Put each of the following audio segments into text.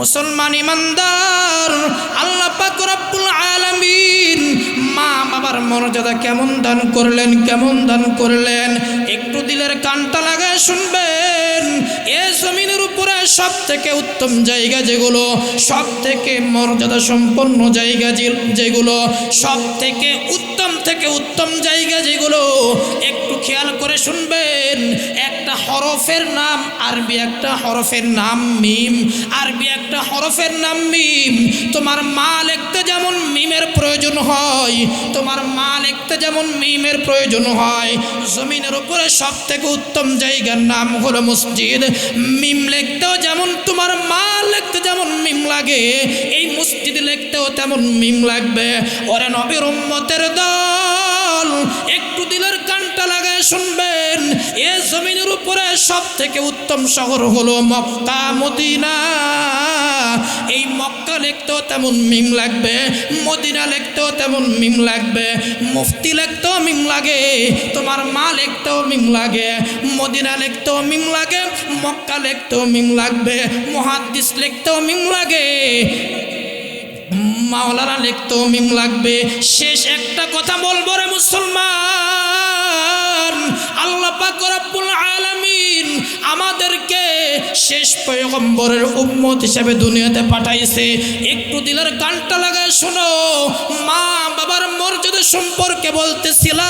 মুসলমান ইমানদার, আল্লাহ পাক রব্বুল আলামিন মা বাবার মর্যাদা কেমন দান করলেন, কেমন দান করলেন? একটু দিলের কানটা লাগায় শুনবেন, এ জমিনের উপরে সব থেকে উত্তম জায়গা যেগুলো সব থেকে মর্যাদা সম্পন্ন জায়গা যেগুলো সব থেকে উত্তম থেকে উত্তম জায়গা যেগুলো, একটু খেয়াল করে শুনবেন, একটা হরফের নাম আরবি, একটা হরফের নাম মিম, আরবি একটা হরফের নাম মিম। তোমার মা লিখতে যেমন মিমের প্রয়োজন হয়, তোমার মা লিখতে যেমন মিমের প্রয়োজন হয়, জমিনের উপরে সব থেকে উত্তম জায়গার নাম হলো মসজিদ। মিম লিখতেও যেমন তোমার মা লিখতে যেমন মিম লাগে, এই মসজিদ লিখতেও তেমন মিম লাগবে। ওরে নবীর উম্মতের দল লাগায় শুনবেন, এ জমিনের উপরে সব থেকে উত্তম শহর হলো মক্কা, মদিনা। এই মক্কা লিখতেও তেমন মিম লাগবে, মদিনা লিখতেও তেমন মিম লাগবে, মুফতি লিখতেও মিম লাগে, তোমার মা লিখতেও মিম লাগে, মদিনা লিখতেও মিম লাগে, মক্কা লিখতেও মিম লাগবে, মহাদ্দিস লিখতেও মিম লাগে, মাওলানা লিখতেও মিম লাগবে। শেষ একটা কথা বলব রে মুসলমান। আল্লাহ পাক রব্বুল আলামিন আমাদেরকে শেষ পয়গম্বরের উম্মত হিসেবে দুনিয়াতে পাঠাইছে। একটু দিলের গানটা লাগায় শোনো। মা বাবার মর্যাদা সম্পর্কে বলতেছিলাম।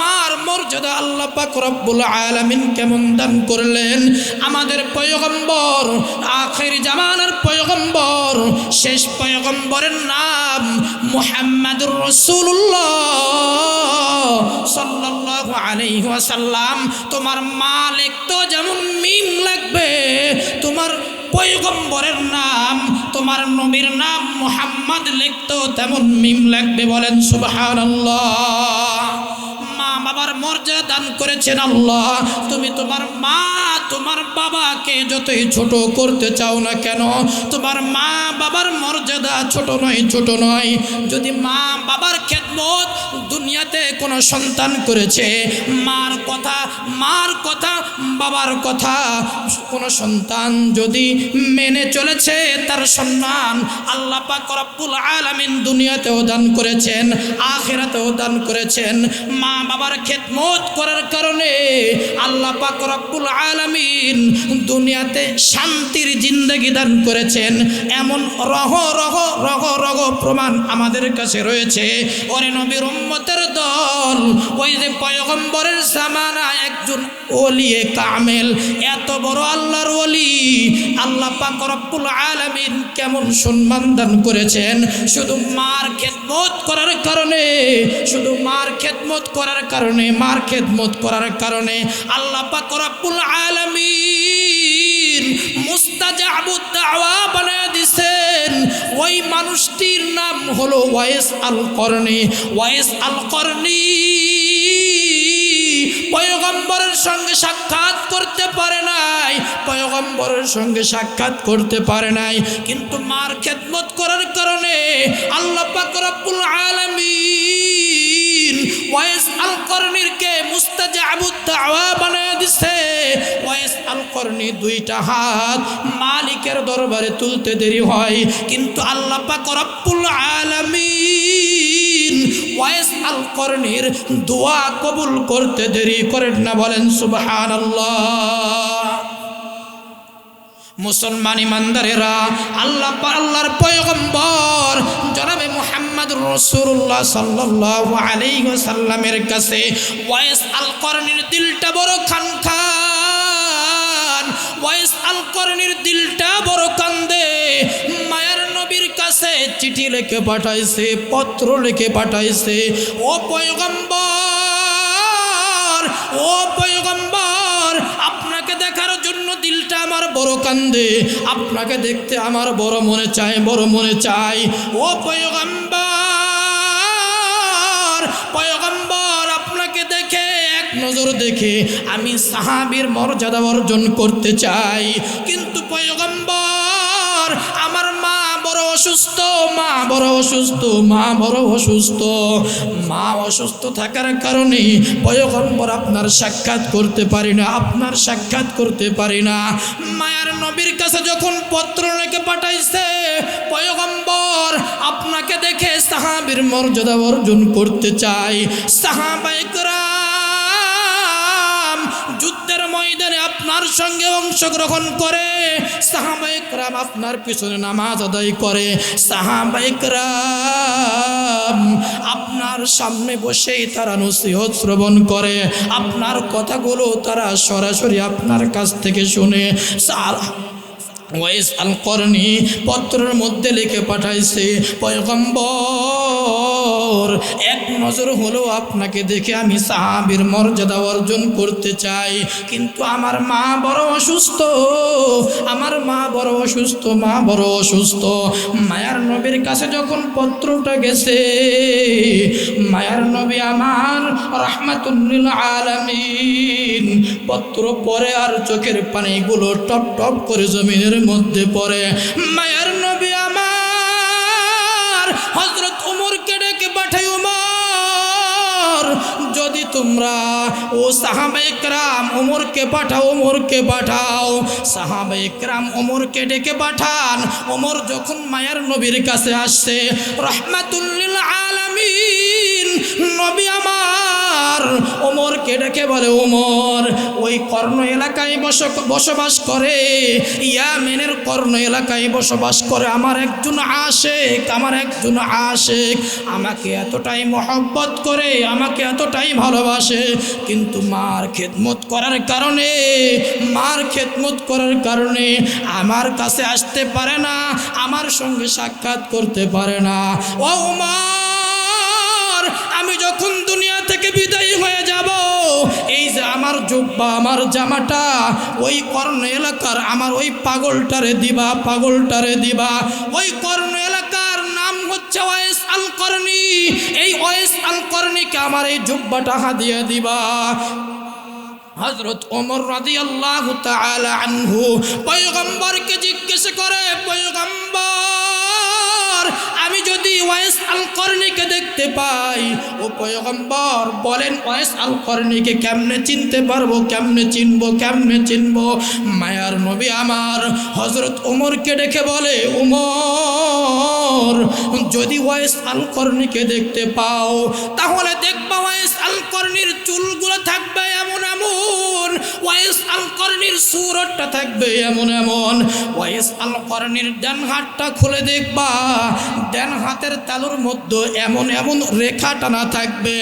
মার মর্যাদা আল্লাহ পাক রব্বুল আলামিন কেমন দান করলেন? আমাদের পয়গম্বর, আখের জামানার পয়গম্বর, শেষ পয়গম্বরের নাম মুহাম্মাদুর রাসূলুল্লাহ। আলাইহি ওয়াসাল্লাম, তোমার মা লিখতো যেমন মিম লাগবে, তোমার পৈগম্বরের নাম, তোমার নবীর নাম মুহাম্মদ লিখতেও তেমন মিম লাগবে বলেন মা বাবার মর্যাদা দান করেছেন আল্লাহ। তুমি তোমার মা, তোমার বাবাকে যতই ছোট করতে চাও না কেন, তোমার মা বাবার মর্যাদা ছোট নয় ছোট নয়। যদি মা বাবার খেদমত দুনিয়াতে কোনো সন্তান করেছে, মার কথা মার কথা, বাবার কথা, কোনো সন্তান যদি মেনে চলেছে, তার সম্মান আল্লাহ পাক রব্বুল আলামিন দুনিয়াতেও দান করেছেন, আখেরাতেও দান করেছেন। মা বাবার খেদমত করার কারণে আল্লাহ পাক রব্বুল আলামিন দুনিয়াতে শান্তির জিন্দগি দান করেছেন। এমন রহ রহ রহ রহ প্রমাণ আমাদের কাছে রয়েছে। ওরে নবীর উম্মতের দল, ওই যে পয়গম্বরের জামানা একজন ওলিয়ে কামেল। এত বড় আল্লাহর ওলি, আল্লাহ পাক রব্বুল আলামিন কেমন সম্মান দান করেছেন। শুধু মার খেদমত করার কারণে, শুধু মার খেদমত করার কারণে মার খেদমত করার কারণে আল্লাহ পাক রব্বুল আলামিন মুস্তাজাবুদ দাওয়া বানায় দিছেন। ওই মানুষটির নাম হলো ওয়াইস আল করনি ওয়াইস আল করনি পয়গম্বরের সঙ্গে সাক্ষাৎ করতে পারে নাই। পয়গম্বরের সঙ্গে সাক্ষাৎ করতে পারে নাই। কিন্তু মার খেদমত করার কারণে আল্লাহ পাক রব্বুল আলামিন ওয়াইস আল করনির মুস্তাজাবুদ দাওয়া বানায় দিছে। ওয়াইস আল করনি দুইটা হাত মালিকের দরবারে তুলতে দেরি হয়। কিন্তু আল্লাহ পাক রব্বুল আলামিন ওয়াইস আল করনির দোয়া কবুল করতে দেরি করেন না বলেন সুবহানাল্লাহ। মুসলমান ইমানদারেরা, আল্লাহ আল্লাহর পয়গম্বর জনাবে মুহাম্মদ রসুল্লাহ সাল্লাল্লাহু আলাইহি ওয়াসাল্লামের কাছে ওয়েস আল করনির দিলটা বড় খান খান ওয়াইস আল করনির দিলটা বড় কান্দে। মায়ার নবীর কাছে চিঠি লিখে পাঠাইছে, পত্র লিখে পাঠাইছে, ও পয়গম্বর ও পয়গম্বর, আপনাকে দেখার জন্য দিলটা আমার বড় কান্দে, আপনাকে দেখতে আমার বড় মনে চায়, বড় মনে চায়। ও পয়গম্বর নজর দেখে আমি সাহাবীর মর্যাদা অর্জন করতে চাই। কিন্তু পয়গম্বর, আমার মা বড় অসুস্থ, মা বড় অসুস্থ, মা বড় অসুস্থ। মা অসুস্থ থাকার কারণে পয়গম্বর আপনার সাক্ষাৎ করতে পারি না, আপনার সাক্ষাৎ করতে পারি না। মায়ার নবীর কাছে যখন পত্র রেখে পাঠাইছে, পয়গম্বর আপনাকে দেখে সাহাবীর মর্যাদা অর্জন করতে চাই সাহাবাইকরাম আপনার সঙ্গে অংশগ্রহণ করে সাহাবাইকরাম আপনার পিছনে নামাজ আদায় করে। সাহাবাইকরাম আপনার সামনে বসেই তারা নসিহত শ্রবণ করে। আপনার কথাগুলো তারা সরাসরি আপনার কাছ থেকে শুনে। সারা ওয়াইস আল করনি পত্রের মধ্যে লিখে পাঠাইছে, পয়গম্বর এক নজর হলো আপনাকে দেখে আমি সাহাবীর মর্যাদা অর্জন করতে চাই। কিন্তু আমার মা বড় অসুস্থ। আমার মা বড় অসুস্থ, মা বড় অসুস্থ। মায়ার নবীর কাছে যখন পত্রটা গেছে, মায়ার নবী আমার রহমাতুল্লিল আলামিন, পত্র পরে আর চোখের পানিগুলো টপ টপ করে জমিনের মধ্যে পড়ে। মায়ার নবী আমার হজরত তোমরা, ও সাহাবাইকরাম ওমরকে পাঠাও ওমরকে পাঠাও। সাহাবাইকরাম ওমরকে ডেকে পাঠান। ওমর যখন মায়ার নবীর কাছে আসছে রহমাতুল্লিল আলমিন, নবী আমার ওমরকে ডেকে বলে ওমর ওই কর্ণ এলাকায় বস, বসবাস করে। ইয়ামেনের কর্ণ এলাকায় বসবাস করে। আমার একজন আশেক, আমার একজন আশেক। আমাকে এতটাই মহব্বত করে, আমাকে এতটাই ভালোবাসে। কিন্তু মার খেদমত করার কারণে, মার খেদমত করার কারণে আমার কাছে আসতে পারে না, আমার সঙ্গে সাক্ষাৎ করতে পারে না। ও উমার, আমি যখন বিদায়ী হয়ে যাব। এই যে আমার জুব্বা, আমার জামাটা, ওই কর্ণ এলাকার, আমার ওই পাগলটারে দিবা পাগলটারে দিবা। ওই কর্ণ এলাকার নাম হচ্ছে ওয়েস আল করনি এই ওয়েস আল করনিকে আমার এই জুব্বাটা হাদিয়ে দিবা। হজরত ওমর রাদি আল্লাহ আনহু পয়গম্বরকে জিজ্ঞেস করে, পয়গম্বর, আমি যদি ওয়েস আল করনিকে দেখতে পাই। ও পয়গম্বর বলেন ওয়েস আল করনিকে কেমনে চিনতে পারব? কেমনে চিনবো? কেমনে চিনবো? মায়ার নবী আমার হজরত ওমরকে ডেকে বলে, উমর, যদি ওয়েস আল করনিকে দেখতে পাও, তাহলে দেখবা ওয়েস আল করনির চুলগুলো থাকবে এমন আল করণীর সুরতটা থাকবে এমন এমন। ওয়াইস আল করণীর ডান হাতটা খুলে দেখবা, ডান হাতের তালুর মধ্যে এমন এমন রেখা টানা থাকবে।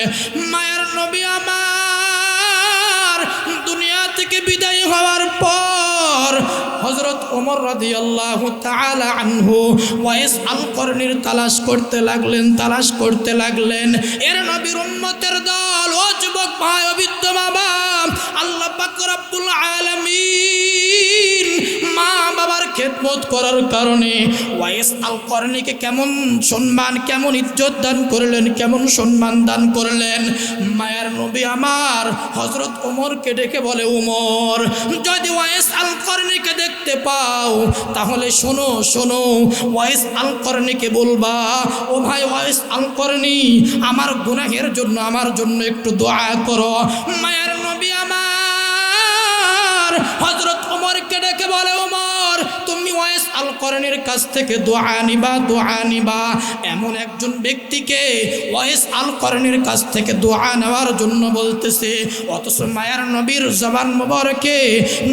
মায়ের নবী আমার দুনিয়া থেকে বিদায় হওয়ার পর হজরত ওমর রাদি আল্লাহ আনহু ওয়াইস আল করনির তালাশ করতে লাগলেন, তালাশ করতে লাগলেন। এর নবীর উন্মতের দল, ও যুবক ভাই অবিদ্য বাবা আল্লাহ পাক রব্বুল আলামিন মা বাবার খেদমত করার কারণে ওয়াইস আল করনিকে কেমন সম্মান, কেমন ইজ্জত দান করলেন, কেমন সম্মান দান করলেন? মায়ের নবী আমার হজরত ওমরকে ডেকে বলে উমর যদি ওয়াইস আল করনিকে দেখতে পাও, তাহলে শোনো শোনো ওয়াইস আল করনিকে বলবা, ও ভাই ওয়াইস আল করনি আমার গুনাহের জন্য, আমার জন্য একটু দোয়া করো। মায়ের নবী আমার আল করণের কাছ থেকে দোয়া নিবা দোয়া নিবা। এমন একজন ব্যক্তিকে ওয়াইস আল করণের কাছ থেকে দোয়া নেওয়ার জন্য বলতেছে, অথচ মায়ার নবীর জবান মোবারকে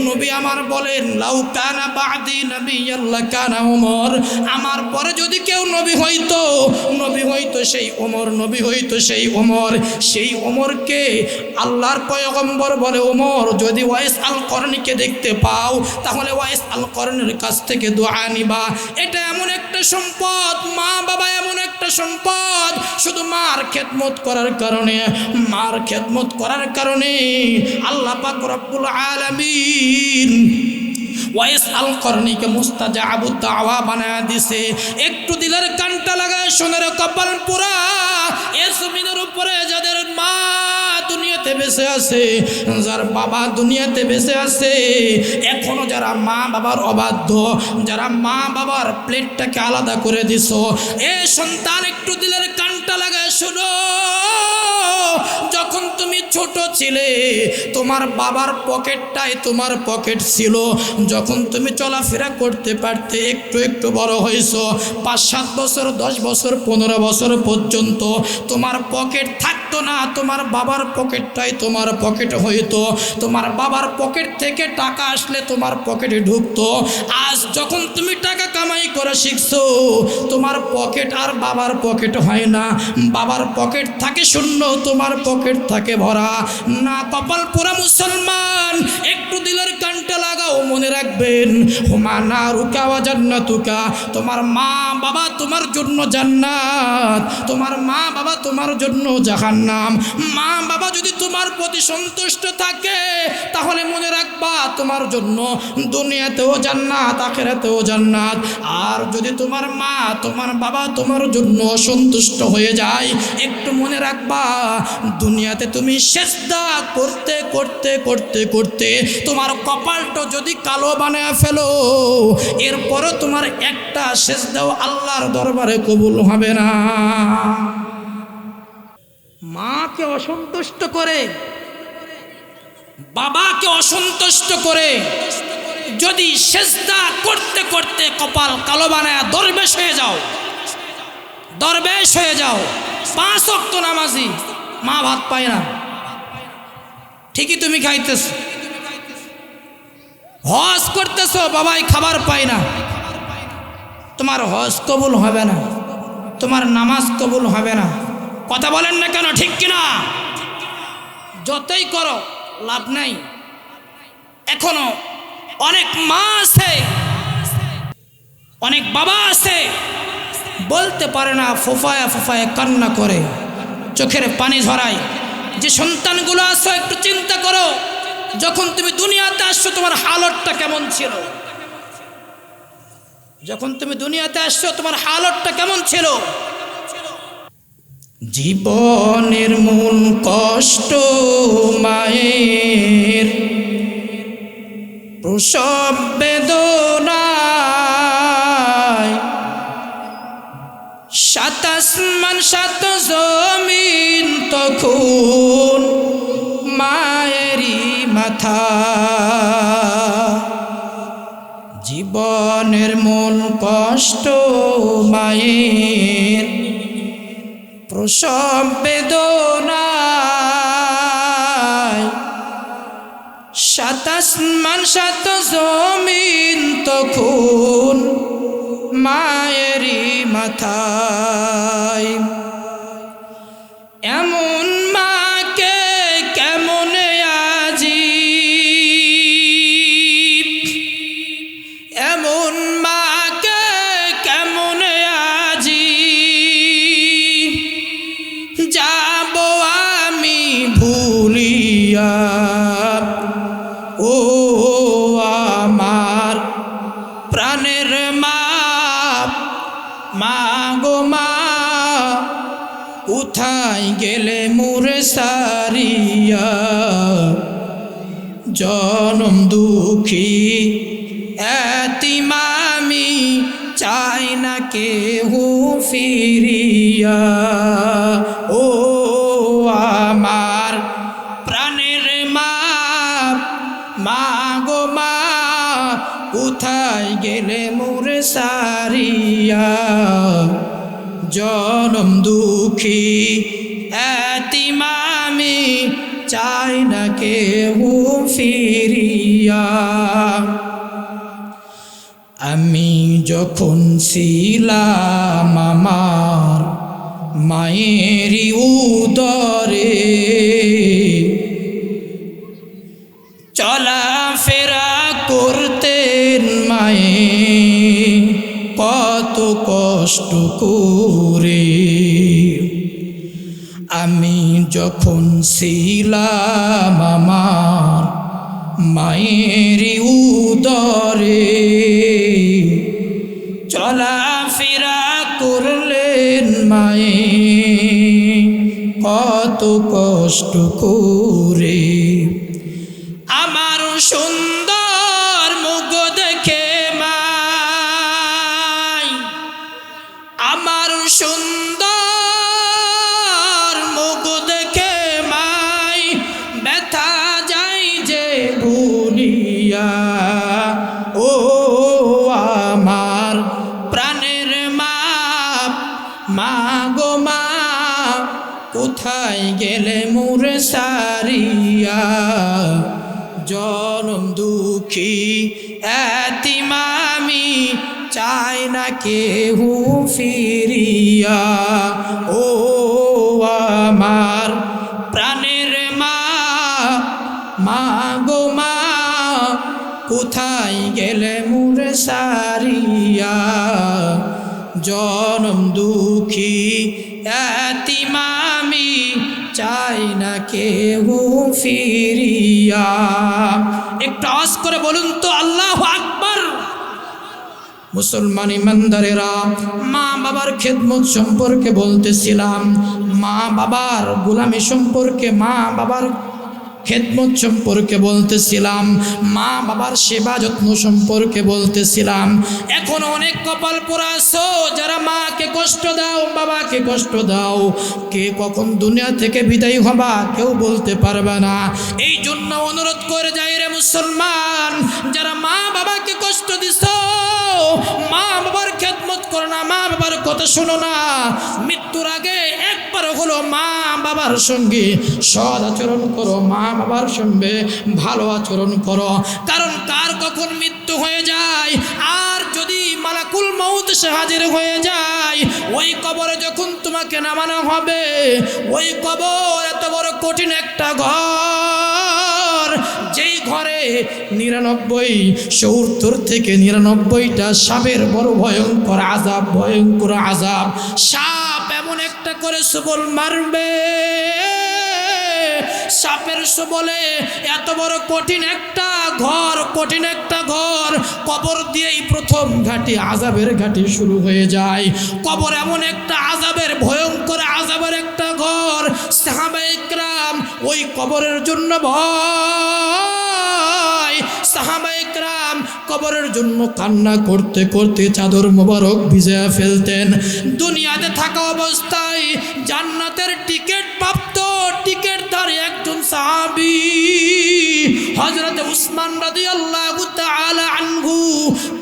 নবী আমার বলেন, লাউ কানা বাদি নবী আল্লাহ কানা ওমর আমার পরে যদি কেউ নবী হইতো নবী হইতো সেই ওমর নবী হইতো সেই ওমর সেই ওমরকে আল্লাহর পয়গম্বর বলে ওমর যদি ওয়াইস আল করণীকে দেখতে পাও, তাহলে ওয়েস আল করণের কাছ থেকে দোয়া নিবা এটা এমন একটা সম্পদ, মা বাবা এমন একটা সম্পদ, শুধু মার খেদমত করার কারণে, মার খেদমত করার কারণে আল্লাহ পাক রব্বুল আলামিন ওয়াইস আল করণীকে মুস্তাজা আবু দাওয়া বানায় দিছে। একটু দিলের কানটা লাগায়, সোনের কপাল পুরা, এ জমিনের উপরে যাদের মা দুনিয়াতে বেঁচে আছে, যার বাবা দুনিয়াতে বেঁচে আছে, এখনও যারা মা বাবার অবাধ্য, যারা মা বাবার প্লেটটাকে আলাদা করে দিছ, এ সন্তান একটু দিলের কানটা লাগায় শুনো। যখন তুমি ছোট ছিলে, তোমার বাবার পকেটটাই তোমার পকেট ছিল। যখন তুমি চলাফেরা করতে পারতে, একটু একটু বড় হয়েছো, পাঁচ সাত বছর, দশ বছর, পনেরো বছর পর্যন্ত তোমার পকেট থাকতো না, তোমার বাবার পকেটটাই তোমার পকেট হইতো। তোমার বাবার পকেট থেকে টাকা আসলে তোমার পকেটে ঢুকতো। আজ যখন তুমি টাকা কামাই করে শিখছো, তোমার পকেট আর বাবার পকেট হয় না। বাবার পকেট থাকে শূন্য, তোমার পকেট থাকে ভরা। না কপাল পুরা মুসলমান একটু দিলের কানটা লাগাও, মনে রাখবেন, হুমা না রুকাওয়া জান্নাতুকা। তোমার মা বাবা তোমার জন্য জান্নাত, তোমার মা বাবা তোমার জন্য জাহান্নাম। মা বাবা যদি তোমার প্রতি সন্তুষ্ট থাকে, তাহলে মনে রাখবা তোমার জন্য দুনিয়াতেও জান্নাত, আখেরাতেও জান্নাত। আর যদি তোমার মা, তোমার বাবা তোমার জন্য অসন্তুষ্ট হয়ে যায়, একটু মনে রাখবা, দুনিয়াতে তুমি চেষ্টা করতে করতে করতে করতে তোমার কপালটা যদি কালো বানায় ফেলো, এরপরও তোমার একটা সেজদাও আল্লাহর দরবারে কবুল হবে না। মাকে অসন্তুষ্ট করে, বাবাকে অসন্তুষ্ট করে, যদি সেজদা করতে করতে কপাল কালো বানায় দরবেশ হয়ে যাও, দরবেশ হয়ে যাও, পাঁচ অক্ত নামাজি, মা ভাত পায় না। ঠিকই তুমি খাইতেছ। হজ করতেছ, বাবাই খাবার পায় না। তোমার হজ কবুল হবে না, তোমার নামাজ কবুল হবে না। কথা বলেন না কেন, ঠিক কিনা? যতই করো, লাভ নাই। এখনও অনেক মা আছে, অনেক বাবা আছে, বলতে পারে না, ফোফায়া ফোফায়া কান্না করে, চোখের পানি ঝরায়। যে সন্তানগুলো আসো একটু চিন্তা করো। যখন তুমি দুনিয়াতে আসছো, তোমার হালতটা কেমন ছিল? যখন তুমি দুনিয়াতে আসছো, তোমার হালতটা কেমন ছিল? জীবনের মূল কষ্ট মায়ের। প্রসব বেদনায়। সাত মান সাত জমিন তখন মাথা জীবনের মূল কষ্ট মায়ের প্রসব বেদনায়। সাত আসমান সাত জমিন তখন মায়েরই মাথায়। মা গো মা কোথায় গেলে মুরে সারিয়া। জনম দুঃখী এতিমামি চাই না কেহু ফিরিয়া। জনম দুঃখী। এতিমামি চাই না কেউ ফিরিয়া। আমি যখন ছিলাম আমার মায়েরই উদরে কষ্ট করে। আমি যখন ছিলাম আমার মায়ের উদরে, চলাফেরা করলেন মায়ে, কত কষ্ট করে। আমার সুন্দর দুঃখী এতিমামি চাই না কেহু ফিরিয়া। ও আমার প্রাণের মা মা গো মা, কোথায় গেলে মুরে সারিয়া? জনম দুঃখী, এতিমামি চাই না কেহু ফিরিয়া একটু আওয়াজ করে বলুন তো আল্লাহ আকবার মুসলমান ইমানদারেরা মা বাবার খেদমত সম্পর্কে বলতেছিলাম। মা বাবার গোলামি সম্পর্কে মা বাবার খেদমত সম্পর্কে বলতেছিলাম। মা বাবার সেবা যত্ন সম্পর্কে বলতেছিলাম। এখন অনেক কপাল পোড়াছো যারা মাকে কষ্ট দাও, বাবাকে কষ্ট দাও। কে কখন দুনিয়া থেকে বিদায় হবা, কেউ বলতে পারবে না। এই জন্য অনুরোধ করে যাই রে মুসলমান, যারা মা বাবাকে কষ্ট দিছ মা বাবার খেদমত করো না, মা বাবার কথা শোনো না। মৃত্যুর আগে একবার হলো মা বাবার সঙ্গে সদ আচরণ করো, মা বাবার সঙ্গে ভালো আচরণ করো। কারণ কার কখন মৃত্যু হয়ে যায়, আর যদি মালাকুল মৌত সে হাজির হয়ে যায়, ওই কবরে যখন তোমাকে নামানো হবে, ওই কবর এত বড় কঠিন একটা ঘর। ঘরে নিরানব্বই সত্তর থেকে নিরানব্বইটা সাপের বড় ভয়ঙ্কর আজাব ভয়ঙ্কর আজাব। সাপ এমন একটা করে সবল মারবে। সাপের সবলে এত বড় কঠিন একটা ঘর, কঠিন একটা ঘর। কবর দিয়েই প্রথম ঘাটি, আজাবের ঘাটি শুরু হয়ে যায়। কবর এমন একটা আজাবের, ভয়ঙ্কর আজাবের একটা ঘর। সাহাবাইকরাম ওই কবরের জন্য ভয় সাহাবাইকরাম কবরের জন্য কান্না করতে করতে চাদর মোবারক ভিজে ফেলতেন। দুনিয়াতে থাকা অবস্থায় জান্নাতের টিকিট প্রাপ্ত সাহাবি হজরত উসমান রাজি আল্লাহ আনহু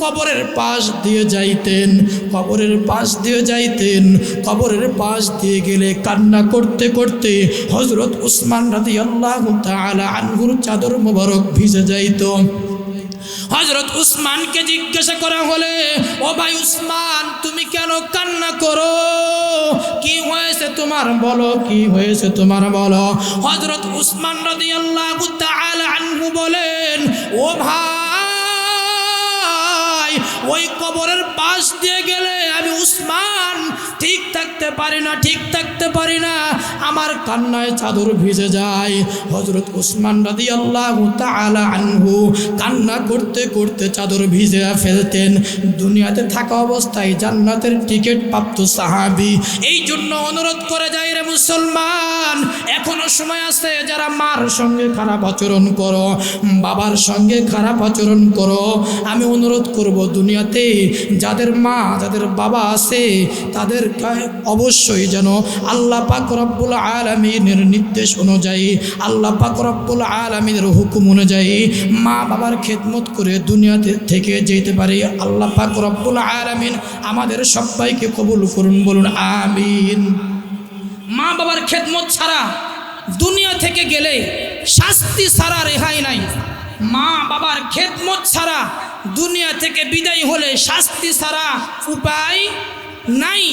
কবরের পাশ দিয়ে যাইতেন, কবরের পাশ দিয়ে যাইতেন, কবরের পাশ দিয়ে গেলে কান্না করতে করতে হজরত উসমান রাজি আল্লাহ আনহুর চাদর মোবারক ভিজে যাইত। হজরত উসমানকে জিজ্ঞাসা করা হলে, ও ভাই উসমান, তুমি কেন কান্না করো? কি হয়েছে তোমার বলো, কি হয়েছে তোমার বলো? হজরত উসমান রদি আল্লাহ আনহু বলেন, ও ভাই, ওই কবরের পাশ দিয়ে গেলে আমি উসমান থাকতে পারি না, ঠিক থাকতে পারি না। আমার কান্নায় চাদর ভিজে যায়। হজরত উসমান রাদি আল্লাহ আনহু কান্না করতে করতে চাদর ভিজে ফেলতেন। দুনিয়াতে থাকা অবস্থায় জান্নাতের টিকিট প্রাপ্ত সাহাবি। এই জন্য অনুরোধ করে যায় রে মুসলমান, এখনও সময় আছে যারা মার সঙ্গে খারাপ আচরণ করো, বাবার সঙ্গে খারাপ আচরণ করো। আমি অনুরোধ করব দুনিয়াতে যাদের মা, যাদের বাবা আছে তাদের অবশ্যই যেন আল্লাহ পাক রব্বুল আলমিনের নির্দেশ অনুযায়ী, আল্লাহ পাক রব্বুল আলমিনের হুকুম অনুযায়ী মা বাবার খেদমত করে দুনিয়াতে থেকে যেতে পারি। আল্লাহ পাক রব্বুল আলমিন আমাদের সবাইকে কবুল করুন, বলুন আমিন। মা বাবার খেদমত ছাড়া দুনিয়া থেকে গেলে শাস্তি ছাড়া রেহাই নাই। মা বাবার খেদমত ছাড়া দুনিয়া থেকে বিদায় হলে শাস্তি ছাড়া উপায় নাই,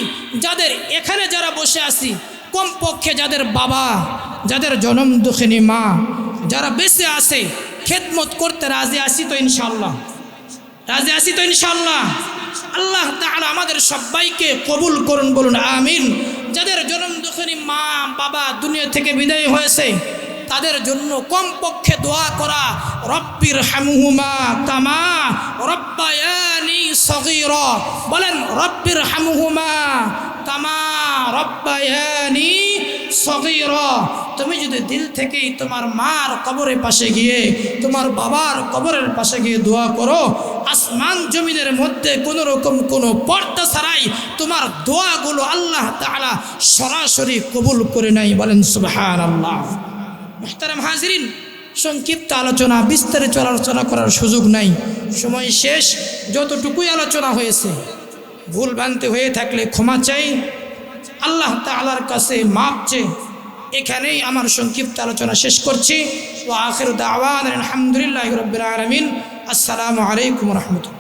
যাদের এখানে যারা বসে আছি, কমপক্ষে যাদের বাবা, যাদের জনম দুঃখিনী মা, যারা বেঁচে আছে, খেদমত করতে রাজি আসি তো ইনশাল্লাহ রাজি আসি তো ইনশাল্লাহ আল্লাহ তাআলা আমাদের সবাইকে কবুল করুন, বলুন, আমিন। যাদের জনম দুঃখিনী মা, বাবা, দুনিয়া থেকে বিদায় হয়েছে তাদের জন্য কমপক্ষে দোয়া করা, রব্বির হামুহুমা কামা রব্বায়ানি সগীর। বলেন, রব্বির হামুহুমা কামা রব্বায়ানি সগীরা। তুমি যদি দিল থেকেই তোমার মার কবরের পাশে গিয়ে, তোমার বাবার কবরের পাশে গিয়ে দোয়া করো, আসমান জমিনের মধ্যে কোনো রকম কোনো পর্দা ছাড়াই তোমার দোয়াগুলো আল্লাহ তাআলা সরাসরি কবুল করে নাই বলেন সুবহান আল্লাহ মোহতারাম হাজরিন, সংক্ষিপ্ত আলোচনা, বিস্তারিত আলোচনা করার সুযোগ নাই। সময় শেষ, যতটুকুই আলোচনা হয়েছে, ভুল ভ্রান্তি হয়ে থাকলে ক্ষমা চাই। আল্লাহ তালার কাছে মাপ চেয়ে এখানেই আমার সংক্ষিপ্ত আলোচনা শেষ করছি। ও আখের দাওয়ান আলহামদুলিল্লাহ আলমিন। আসসালামু আলাইকুম রহমতুল্লাহ।